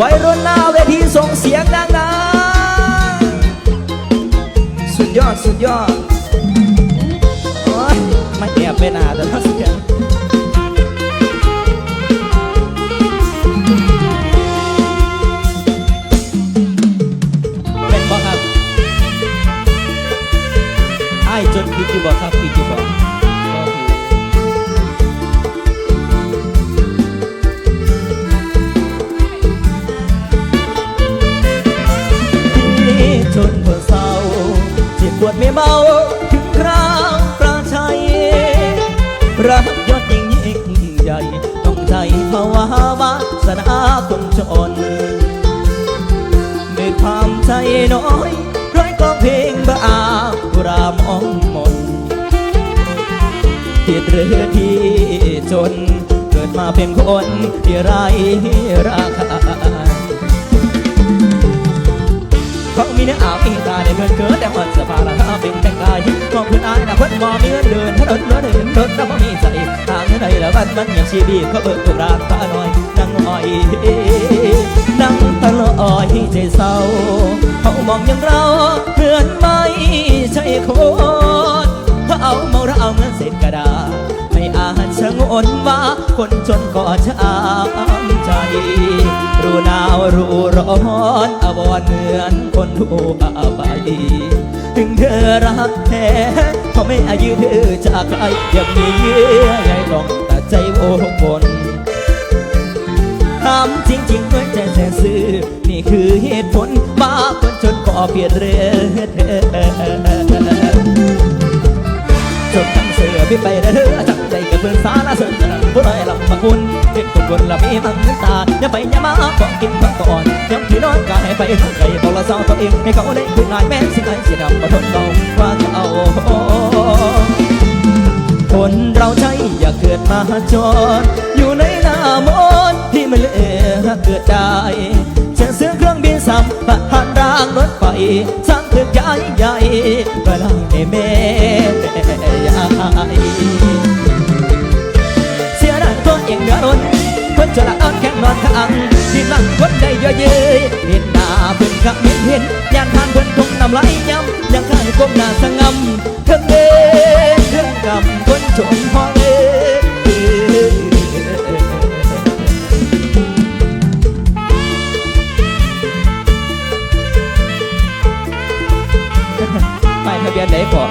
วัยรุ่นหน้าเวทีส่งเสียงดังๆ สุดยอดสุดยอดอไม่แอบเป็นาแต่ละเสียงเป็นบ่ครับไอ้จนผิดอยู่บ่ครับผิดอยู่บ่บ่ผิ จนเพื่อเศร้าเจ็บปวดไม่เบาถึงคราวประชัย รักยอดยิ่งยิ่งใหญ่ ต้องใจภาวาวาสนาคนจนด้วยความใจน้อยร้อยกองเพลงบ้าบุรามอ้อมนที่เรือที่จน เกิดมาเป็นคนที่ไร้ราคา มีเนื้ออามีตาได้เกินเกินแต่หมดสภาราคาเป็นแต่งกายมองเพื่อนอายนะคนมองมีเงินเดินถนนเดินเดินรถแล้วมีใส่ทางเงินไหนแล้วมันมันยังชีบีเขาเบิกตุกราคาหน่อยนั่งอ้อยนั่งตะลอดใจเศร้าเขามองอย่างเราเพื่อนไม่ใช่คนเขาเอาเมาแล้วเอาเงินเศษกระดาษไม่อาจชะงนว่าคนจนก็ช้ำใจรู้นาว ร้อนอวรเหมือนคนทั่วไปถึงเธอรักแท้เขาไม่อายุเธอจากใครยังมีเยื่อใยหลงแต่ใจโวกวนถามจริงๆหัวใจแสนซื่อนี่คือเหตุผลมาคนจนก็เปลี่ยนเรือเธอจดทั้งเสือพี่ไปเด้อจังใจกับเพื่อนสาละเสริมสนับผู้ลอยลำบากบุญเด็กทุกคนละมีมันตาอย่าไปอย่ามาขอกินพักก่อนย้ำที่นอน ไปทางไกลบอกละเศร้าตัวเองให้เขาได้คุณนายแม่สิไงสิดำมาทนเบาว่าจะเอาคนเราใจอย่าเกิดมาจรอยู่ในหน้ามนที่มันเลือเกิดได้เช่นเสื้อเครื่องบินสัมปทานรางรถไฟสร้างตึกใหญ่ใหญ่ๆเวลาให้แม่ยายเสียดายตัวเองเนือร้น คนจะละอ่อนแข็งนอนข้างที่นั่งคนใดเยอะเย้ยเห็นหน้าเพิ่นกับเห็นเห็นยานทางเพิ่นคงนำไหลย้ำยังข้างก้มหน้าสงำเทิงเด้เทิงกำคนชมพอเอ้ไปทะเบียนไหนก่อน